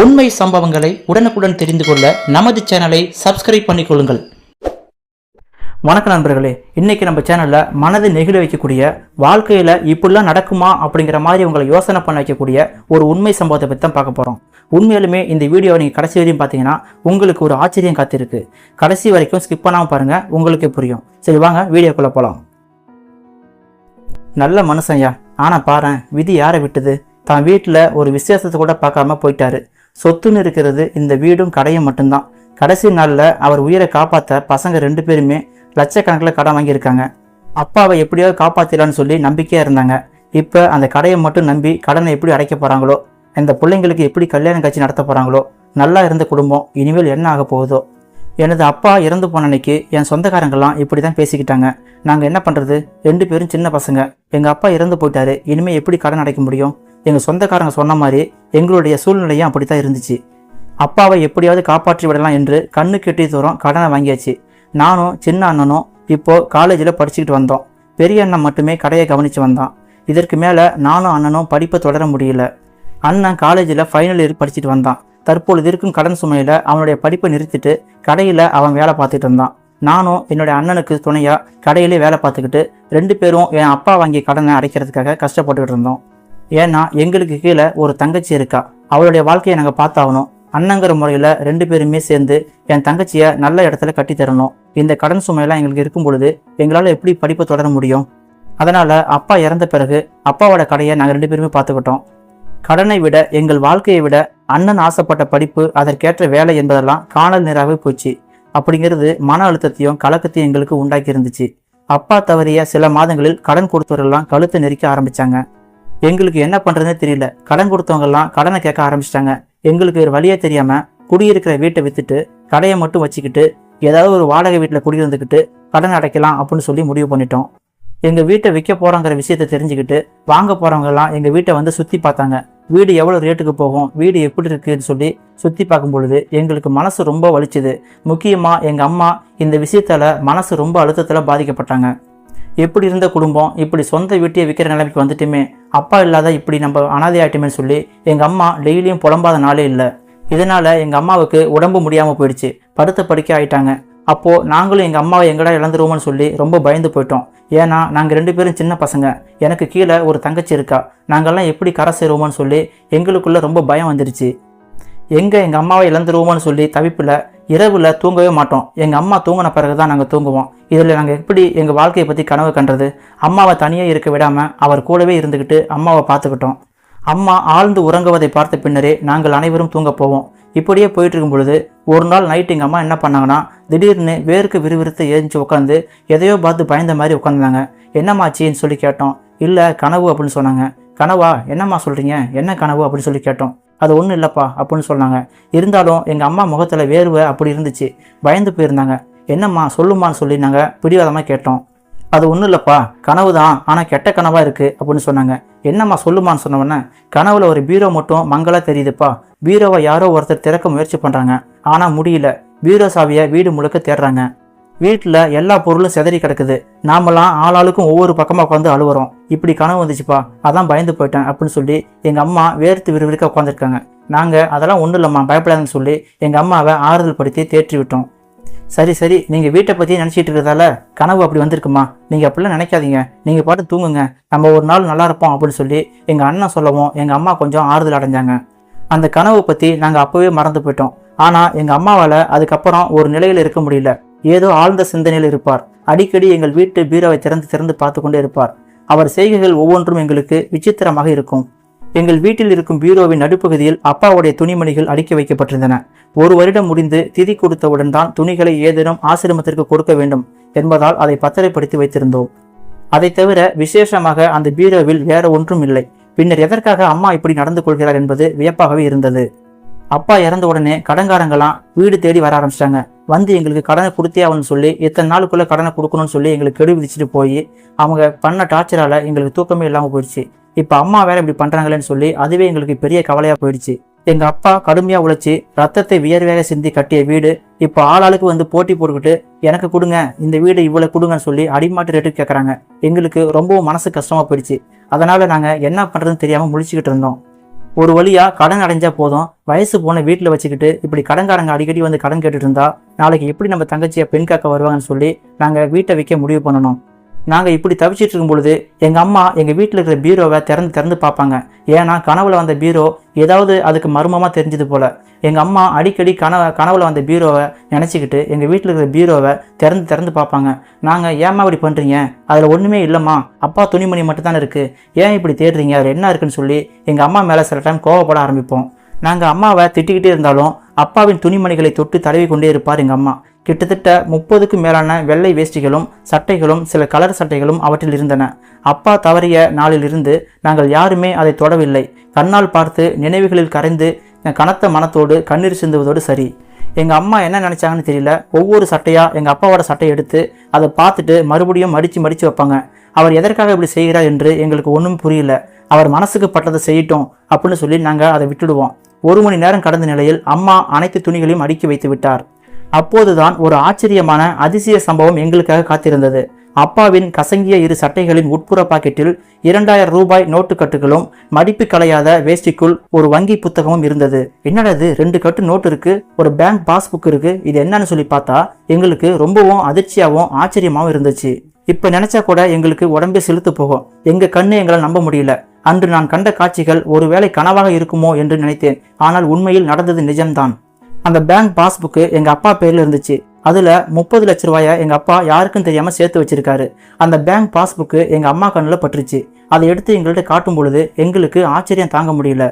உண்மை சம்பவங்களை உடனுக்குடன் தெரிந்து கொள்ள நமது சேனலை சப்ஸ்கிரைப் பண்ணிக்கொள்ளுங்கள் வணக்கம் நண்பர்களே. இன்றைக்கி நம்ம சேனலில் மனதை நெகிழ வைக்கக்கூடிய வாழ்க்கையில் இப்படிலாம் நடக்குமா அப்படிங்கிற மாதிரி உங்களை யோசனை பண்ண வைக்கக்கூடிய ஒரு உண்மை சம்பவத்தை பற்றி தான் பார்க்க போகிறோம் உண்மையிலுமே இந்த வீடியோவை நீங்கள் கடைசி வரையும் பார்த்தீங்கன்னா உங்களுக்கு ஒரு ஆச்சரியம் காத்திருக்கு. கடைசி வரைக்கும் ஸ்கிப் பண்ணாமல் பாருங்கள் உங்களுக்கே புரியும். சரி வாங்க வீடியோக்குள்ளே போகலாம் நல்ல மனுஷன்யா ஆனால் பாரு விதி யாரை விட்டுது? தான் வீட்டில் ஒரு விசேஷத்தை கூட பார்க்காம போயிட்டாரு. சொத்துன்னு இருக்கிறது இந்த வீடும் கடையும் மட்டும்தான். கடைசி நாளில் அவர் உயிரை காப்பாற்ற பசங்க ரெண்டு பேருமே லட்சக்கணக்கில் கடன் வாங்கியிருக்காங்க. அப்பாவை எப்படியாவது காப்பாற்றலான்னு சொல்லி நம்பிக்கையாக இருந்தாங்க. இப்போ அந்த கடையை மட்டும் நம்பி கடனை எப்படி அடைக்க போகிறாங்களோ அந்த பிள்ளைங்களுக்கு எப்படி கல்யாணம் காட்சி நடத்த போகிறாங்களோ நல்லா இருந்த குடும்பம் இனிமேல் என்ன ஆக போகுதோ. எனது அப்பா இறந்து போன அன்னைக்கு என் சொந்தக்காரங்கெல்லாம் இப்படி தான் பேசிக்கிட்டாங்க. நாங்கள் என்ன பண்ணுறது ரெண்டு பேரும் சின்ன பசங்க. எங்கள் அப்பா இறந்து போயிட்டாரு. இனிமேல் எப்படி கடன் அடைக்க முடியும்? எங்கள் சொந்தக்காரங்க சொன்ன மாதிரி எங்களுடைய சூழ்நிலையும் அப்படி தான் இருந்துச்சு? அப்பாவை எப்படியாவது காப்பாற்றி விடலாம் என்று கண்ணு கெட்டி தூரம் கடனை வாங்கியாச்சு. நானும் சின்ன அண்ணனும் இப்போது காலேஜில் படிச்சுக்கிட்டு வந்தோம். பெரிய அண்ணன் மட்டுமே கடையை கவனித்து வந்தான். இதற்கு மேலே நானும் அண்ணனும் படிப்பை தொடர முடியல. அண்ணன் காலேஜில் ஃபைனல் இயர் படிச்சுட்டு வந்தான். தற்பொழுது இருக்கும் கடன் சுமையில் அவனுடைய படிப்பை நிறுத்திட்டு கடையில் அவன் வேலை பார்த்துட்டு இருந்தான். நானும் என்னுடைய அண்ணனுக்கு துணையாக கடையிலே வேலை பார்த்துக்கிட்டு ரெண்டு பேரும் என் அப்பா வாங்கிய கடனை அடைக்கிறதுக்காக கஷ்டப்பட்டுக்கிட்டு இருந்தோம். ஏன்னா எங்களுக்கு கீழே ஒரு தங்கச்சி இருக்கா. அவளுடைய வாழ்க்கையை நாங்கள் பார்த்தாகணும். அண்ணங்கிற முறையில் ரெண்டு பேருமே சேர்ந்து என் தங்கச்சியை நல்ல இடத்துல கட்டி தரணும். இந்த கடன் சுமையெல்லாம் எங்களுக்கு இருக்கும் பொழுது எங்களால் எப்படி படிப்பை தொடர முடியும்? அதனால் அப்பா இறந்த பிறகு அப்பாவோட கடையை நாங்கள் ரெண்டு பேருமே பார்த்துக்கிட்டோம். கடனை விட எங்கள் வாழ்க்கையை விட அண்ணன் ஆசைப்பட்ட படிப்பு அதற்கேற்ற வேலை என்பதெல்லாம் காணல் நீராகவே போச்சு. அப்படிங்கிறது மன அழுத்தத்தையும் கலக்கத்தையும் எங்களுக்கு உண்டாக்கி இருந்துச்சு அப்பா தவறிய சில மாதங்களில் கடன் கொடுத்தவரெல்லாம் கழுத்தை நெரிக்க ஆரம்பிச்சாங்க. எங்களுக்கு என்ன பண்ணுறதுனே தெரியல. கடன் கொடுத்தவங்கெல்லாம் கடனை கேட்க ஆரம்பிச்சிட்டாங்க. எங்களுக்கு ஒரு வழியே தெரியாமல் குடியிருக்கிற வீட்டை விற்றுட்டு கடையை மட்டும் வச்சுக்கிட்டு ஏதாவது ஒரு வாடகை வீட்டில் குடியிருந்துக்கிட்டு கடன் அடைக்கலாம் அப்படின்னு சொல்லி முடிவு பண்ணிட்டோம். எங்கள் வீட்டை விற்க போகிறோங்கிற விஷயத்தை தெரிஞ்சுக்கிட்டு வாங்க போகிறவங்கெல்லாம் எங்கள் வீட்டை வந்து சுற்றி பார்த்தாங்க. வீடு எவ்வளோ ரேட்டுக்கு போகும் வீடு எப்படி இருக்குன்னு சொல்லி சுற்றி பார்க்கும் பொழுது எங்களுக்கு மனசு ரொம்ப வலிச்சுது. முக்கியமாக எங்கள் அம்மா இந்த விஷயத்தால் மனசு ரொம்ப அழுத்தத்தில் பாதிக்கப்பட்டாங்க. எப்படி இருந்த குடும்பம் இப்படி சொந்த வீட்டையே விற்கிற நிலைமைக்கு வந்துட்டுமே அப்பா இல்லாத இப்படி நம்ம அனாதை ஆயிட்டுமே சொல்லி எங்கள் அம்மா டெய்லியும் புலம்பாத நாளே இல்லை. இதனால் எங்கள் அம்மாவுக்கு உடம்பு முடியாமல் போயிடுச்சு. படுத்த படுக்க ஆயிட்டாங்க. அப்போது நாங்களும் எங்கள் அம்மாவை எங்கடா இழந்துருவோம்னு சொல்லி ரொம்ப பயந்து போயிட்டோம். ஏன்னா நாங்கள் ரெண்டு பேரும் சின்ன பசங்க. எனக்கு கீழே ஒரு தங்கச்சி இருக்கா. நாங்கள்லாம் எப்படி கரை சேருவோம்னு சொல்லி எங்களுக்குள்ளே ரொம்ப பயம் வந்துடுச்சு எங்கே எங்கள் அம்மாவை இழந்துருவோம்னு சொல்லி தவிப்பில் இரவில் தூங்கவே மாட்டோம். எங்கள் அம்மா தூங்கின பிறகு தான் நாங்கள் தூங்குவோம். இதில் நாங்கள் எப்படி எங்கள் வாழ்க்கையை பற்றி கனவு கண்டது? அம்மாவை தனியாக இருக்க விடாமல் அவர் கூடவே இருந்துக்கிட்டு அம்மாவை பார்த்துக்கிட்டோம். அம்மா ஆழ்ந்து உறங்குவதை பார்த்த பின்னரே நாங்கள் அனைவரும் தூங்க போவோம். இப்படியே போயிட்டு இருக்கும் பொழுது ஒரு நாள் நைட் எங்கள் அம்மா என்ன பண்ணாங்கன்னா திடீர்னு வேர்க்கு விறுவிறுத்து எழுந்துச்சு உட்காந்து எதையோ பார்த்து பயந்த மாதிரி உட்காந்துருந்தாங்க என்னம்மாச்சின்னு சொல்லி கேட்டோம். இல்லை கனவு அப்படின்னு சொன்னாங்க. கனவா? என்னம்மா சொல்கிறீங்க என்ன கனவு? அப்படின்னு சொல்லி கேட்டோம். அது ஒன்றும் இல்லைப்பா அப்படின்னு சொன்னாங்க. இருந்தாலும் எங்கள் அம்மா முகத்தில் வேர்வை அப்படி இருந்துச்சு. பயந்து போயிருந்தாங்க. என்னம்மா சொல்லுமான்னு சொல்லி நாங்கள் பிடிவாதமாக கேட்டோம். அது ஒன்றும் இல்லைப்பா கனவு தான் ஆனால் கெட்ட கனவாக இருக்குது அப்படின்னு சொன்னாங்க. என்னம்மா சொல்லுமான்னு சொன்னவொன்னே கனவுல ஒரு பீரோ மட்டும் மங்களாக தெரியுதுப்பா. பீரோவை யாரோ ஒருத்தர் திறக்க முயற்சி பண்ணுறாங்க ஆனால் முடியல. பீரோ சாவியை வீடு முழுக்க தேடுறாங்க. வீட்டில் எல்லா பொருளும் சிதறி கிடக்குது. நாமெல்லாம் ஆளாளுக்கும் ஒவ்வொரு பக்கமாக உட்காந்து அழுவுறோம். இப்படி கனவு வந்துச்சுப்பா அதான் பயந்து போயிட்டேன் அப்படின்னு சொல்லி எங்கள் அம்மா வேர்த்து விறுவிறுக்க உட்காந்துருக்காங்க நாங்கள் அதெல்லாம் ஒன்றும் இல்லைம்மா பயப்படாதுன்னு சொல்லி எங்கள் அம்மாவை ஆறுதல் படுத்தி தேற்றி விட்டோம். சரி சரி நீங்கள் வீட்டை பற்றி நினச்சிட்டு இருக்கிறதால கனவு அப்படி வந்திருக்குமா? நீங்கள் அப்படிலாம் நினைக்காதீங்க. நீங்கள் பாட்டு தூங்குங்க. நம்ம ஒரு நாள் நல்லா இருப்போம் அப்படின்னு சொல்லி எங்கள் அண்ணன் சொல்லவும் எங்கள் அம்மா கொஞ்சம் ஆறுதல் அடைஞ்சாங்க. அந்த கனவை பற்றி நாங்கள் அப்போவே மறந்து போயிட்டோம். ஆனால் எங்கள் அம்மாவால் அதுக்கப்புறம் ஒரு நிலையில் இருக்க முடியல. ஏதோ ஆழ்ந்த சிந்தனையில் இருப்பார். அடிக்கடி எங்கள் வீட்டு பீரோவை திறந்து திறந்து பார்த்து கொண்டே இருப்பார். அவர் செய்கைகள் ஒவ்வொன்றும் எங்களுக்கு விசித்திரமாக இருக்கும். எங்கள் வீட்டில் இருக்கும் பீரோவின் நடுப்பகுதியில் அப்பாவுடைய துணிமணிகள் அடுக்கி வைக்கப்பட்டிருந்தன. ஒரு வருடம் முடிந்து திதி கொடுத்தவுடன் தான் துணிகளை ஏதேனும் ஆசிரமத்திற்கு கொடுக்க வேண்டும் என்பதால் அதை பத்திரப்படுத்தி வைத்திருந்தோம். அதை தவிர விசேஷமாக அந்த பீரோவில் வேற ஒன்றும் இல்லை. பின்னர் எதற்காக அம்மா இப்படி நடந்து கொள்கிறார் என்பது வியப்பாகவே இருந்தது. அப்பா இறந்த உடனே கடங்காரங்களாம் வீடு தேடி வர ஆரம்பிச்சிட்டாங்க. வந்து எங்களுக்கு கடனை கொடுத்தே ஆகணும்னு சொல்லி இத்தனை நாளுக்குள்ளே கடனை கொடுக்கணும்னு சொல்லி எங்களுக்கு கெடு விதிச்சுட்டு போய் அவங்க பண்ண டார்ச்சரால் எங்களுக்கு தூக்கமே இல்லாமல் போயிடுச்சு. இப்போ அம்மா வேற இப்படி பண்ணுறாங்களேன்னு சொல்லி அதுவே எங்களுக்கு பெரிய கவலையாக போயிடுச்சு. எங்கள் அப்பா கடுமையாக உழைச்சி ரத்தத்தை வியர்வையாக சிந்தி கட்டிய வீடு இப்போ ஆளாளுக்கு வந்து போட்டி போட்டுக்கிட்டு எனக்கு கொடுங்க இந்த வீடு இவ்வளோ கொடுங்கன்னு சொல்லி அடிமாட்டு ரேட்டுக்கு கேட்குறாங்க எங்களுக்கு ரொம்பவும் மனசு கஷ்டமாக போயிடுச்சு. அதனால் நாங்கள் என்ன பண்ணுறதுன்னு தெரியாமல் முழிச்சுக்கிட்டு இருந்தோம். ஒரு வழியா கடன் அடைஞ்சா போதும். வயசு போன வீட்டில் வச்சுக்கிட்டு இப்படி கடன்காரங்க அடிக்கடி வந்து கடன் கேட்டுட்டு இருந்தா நாளைக்கு எப்படி நம்ம தங்கச்சியை பெண் காக்க வருவாங்கன்னு சொல்லி நாங்கள் வீட்டை விற்க முடிவு பண்ணணும். நாங்கள் இப்படி தவிச்சிட்டு இருக்கும் பொழுது எங்கள் அம்மா எங்கள் வீட்டில் இருக்கிற பீரோவை திறந்து திறந்து பார்ப்பாங்க. ஏன்னா கனவுல வந்த பீரோ ஏதாவது அதுக்கு மர்மமாக தெரிஞ்சது போல. எங்கள் அம்மா அடிக்கடி கனவு கனவுல வந்த பீரோவை நினச்சிக்கிட்டு எங்கள் வீட்டில் இருக்கிற பீரோவை திறந்து திறந்து பார்ப்பாங்க. நாங்கள் ஏம்மா இப்படி பண்ணுறீங்க அதில் ஒன்றுமே இல்லைம்மா. அப்பா துணிமணி மட்டும் தானே இருக்குது ஏன் இப்படி தேடுறீங்க? அதில் என்ன இருக்குன்னு சொல்லி எங்கள் அம்மா மேலே சில டைம் கோவப்பட ஆரம்பிப்போம். நாங்கள் அம்மாவை திட்டிக்கிட்டே இருந்தாலும் அப்பாவின் துணிமணிகளை தொட்டு தடவி கொண்டே இருப்பார் எங்கள் அம்மா. கிட்டத்தட்ட முப்பதுக்கு மேலான வெள்ளை வேஷ்டிகளும் சட்டைகளும் சில கலர் சட்டைகளும் அவற்றில் இருந்தன. அப்பா தவறிய நாளிலிருந்து நாங்கள் யாருமே அதை தொடவில்லை. கண்ணால் பார்த்து நினைவுகளில் கரைந்து கனத்த மனத்தோடு கண்ணீர் சிந்துவதோடு சரி. எங்கள் அம்மா என்ன நினச்சாங்கன்னு தெரியல. ஒவ்வொரு சட்டையாக எங்கள் அப்பாவோட சட்டையை எடுத்து அதை பார்த்துட்டு மறுபடியும் மடித்து மடித்து வைப்பாங்க. அவர் எதற்காக இப்படி செய்கிறார் என்று எங்களுக்கு ஒன்றும் புரியல. அவர் மனசுக்கு பட்டதை செய்யட்டும் அப்படின்னு சொல்லி நாங்கள் அதை விட்டுடுவோம். ஒரு மணி நேரம் கடந்த நிலையில் அம்மா அனைத்து துணிகளையும் அடுக்கி வைத்து விட்டார். அப்போதுதான் ஒரு ஆச்சரியமான அதிசய சம்பவம் எங்களுக்காக காத்திருந்தது. அப்பாவின் கசங்கிய இரு சட்டைகளின் உட்புற பாக்கெட்டில் இரண்டாயிரம் ரூபாய் நோட்டு கட்டுகளும் மடிப்பு கலையாத வேஷ்டிக்குள் ஒரு வங்கி புத்தகமும் இருந்தது. என்னடது ரெண்டு கட்டு நோட்டு இருக்கு ஒரு பேங்க் பாஸ்புக் இருக்கு இது என்னன்னு சொல்லி பார்த்தா எங்களுக்கு ரொம்பவும் அதிர்ச்சியாகவும் ஆச்சரியமாகவும் இருந்துச்சு. இப்ப நினைச்சா கூட எங்களுக்கு உடம்பே செலுத்து போகும். எங்க கண்ணு எங்களால் நம்ப முடியல. அன்று நான் கண்ட காட்சிகள் ஒருவேளை கனவாக இருக்குமோ என்று நினைத்தேன். ஆனால் உண்மையில் நடந்தது நிஜம்தான். அந்த பேங்க் பாஸ்புக்கு எங்க அப்பா பேர்ல இருந்துச்சு. அதுல முப்பது லட்ச ரூபாயை எங்க அப்பா யாருக்கும் தெரியாம சேர்த்து வச்சிருக்காரு. அந்த பேங்க் பாஸ்புக்கு எங்க அம்மா கண்ணில் பட்டுருச்சு. அதை எடுத்து எங்கள்கிட்ட காட்டும் பொழுது எங்களுக்கு ஆச்சரியம் தாங்க முடியல.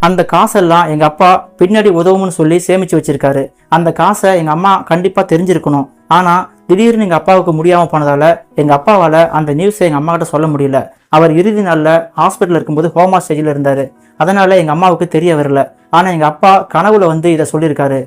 அந்த காசெல்லாம் எங்க அப்பா பின்னாடி உதவும்னு சொல்லி சேமிச்சு வச்சிருக்காரு. அந்த காசை எங்க அம்மா கண்டிப்பா தெரிஞ்சிருக்கணும். ஆனா திடீர்னு எங்க அப்பாவுக்கு முடியாம போனதால எங்க அப்பாவால அந்த நியூஸை எங்க அம்மா கிட்ட சொல்ல முடியல. அவர் இறுதி நாளில் ஹாஸ்பிட்டல் இருக்கும்போது ஹோமா ஸ்டேஜில் இருந்தாரு. அதனால் எங்கள் அம்மாவுக்கு தெரிய வரல. ஆனால் எங்கள் அப்பா கனவுல வந்து இதை சொல்லியிருக்காரு.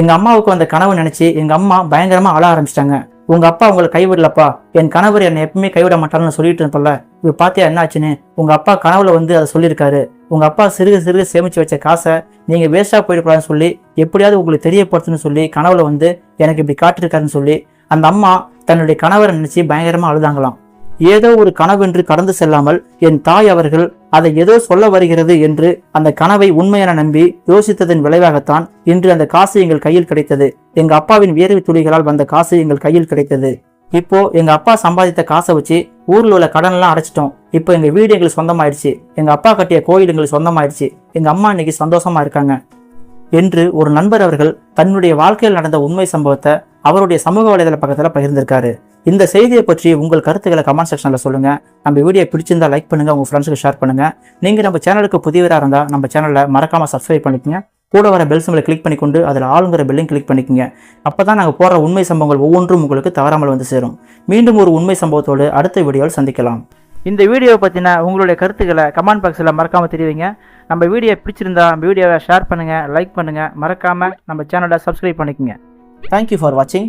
எங்கள் அம்மாவுக்கு அந்த கனவு நினச்சி எங்கள் அம்மா பயங்கரமாக அழ ஆரம்பிச்சிட்டாங்க. உங்கள் அப்பா உங்களை கைவிடலப்பா. என் கணவர் என்னை எப்பவுமே கைவிட மாட்டாருன்னு சொல்லிட்டு இருப்பல இப்போ பார்த்தியா என்ன ஆச்சுன்னு உங்கள் அப்பா கனவுல வந்து அதை சொல்லியிருக்காரு. உங்கள் அப்பா சிறுக சிறுக சேமித்து வச்ச காசை நீங்கள் வேஸ்ட்டாக போயிடக்கூடாதுன்னு சொல்லி எப்படியாவது உங்களுக்கு தெரியப்படுத்துன்னு சொல்லி கனவுல வந்து எனக்கு இப்படி காட்டிருக்காருன்னு சொல்லி அந்த அம்மா தன்னுடைய கணவரை நினச்சி பயங்கரமாக அழுதாங்களாம். ஏதோ ஒரு கனவென்று கடந்து செல்லாமல் என் தாய் அவர்கள் அதை ஏதோ சொல்ல வருகிறது என்று அந்த கனவை உண்மையென நம்பி யோசித்ததன் விளைவாகத்தான் இன்று அந்த காசு எங்கள் கையில் கிடைத்தது. எங்க அப்பாவின் வியர்வை துளிகளால் வந்த காசு எங்கள் கையில் கிடைத்தது. இப்போ எங்க அப்பா சம்பாதித்த காசை வச்சு ஊர்ல உள்ள கடன்லாம் அடைச்சிட்டோம். இப்போ எங்க வீடு எங்களுக்கு சொந்தமாயிடுச்சு. எங்க அப்பா கட்டிய கோயில் எங்களுக்கு சொந்தமாயிடுச்சு. எங்க அம்மா இன்னைக்கு சந்தோஷமா இருக்காங்க. என்று ஒரு நண்பர் அவர்கள் தன்னுடைய வாழ்க்கையில் நடந்த உண்மை சம்பவத்தை அவருடைய சமூக வலைதள பக்கத்தில் பகிர்ந்திருக்காரு. இந்த செய்தியை பற்றி உங்கள் கருத்துக்களை கமெண்ட் செக்ஷனில் சொல்லுங்கள் நம்ம வீடியோ பிடிச்சிருந்தா லைக் பண்ணுங்கள் உங்கள் ஃப்ரெண்ட்ஸுக்கு ஷேர் பண்ணுங்கள் நீங்கள் நம்ம சேனலுக்கு புதியவராக இருந்தால் நம்ம சேனலை மறக்காமல் சப்ஸ்கிரைப் பண்ணிக்கங்க. கூட வர பெல் சிம்பிளை கிளிக் பண்ணிக்கொண்டு அதில் ஆளுங்கிற பெல்லையும் கிளிக் பண்ணிக்கங்க. அப்போ தான் நாங்கள் போடுற உண்மை சம்பவங்கள் ஒவ்வொன்றும் உங்களுக்கு தவறாமல் வந்து சேரும். மீண்டும் ஒரு உண்மை சம்பவத்தோடு அடுத்த வீடியோவில் சந்திக்கலாம். இந்த வீடியோவை பற்றின உங்களுடைய கருத்துக்களை கமெண்ட் பாக்ஸில் மறக்காமல் தெரிவிங்க. நம்ம வீடியோ பிடிச்சிருந்தா நம்ம வீடியோவை ஷேர் பண்ணுங்கள் லைக் பண்ணுங்கள் மறக்காமல் நம்ம சேனலை சப்ஸ்கிரைப் பண்ணிக்கங்க. தேங்க்யூ ஃபார் வாட்சிங்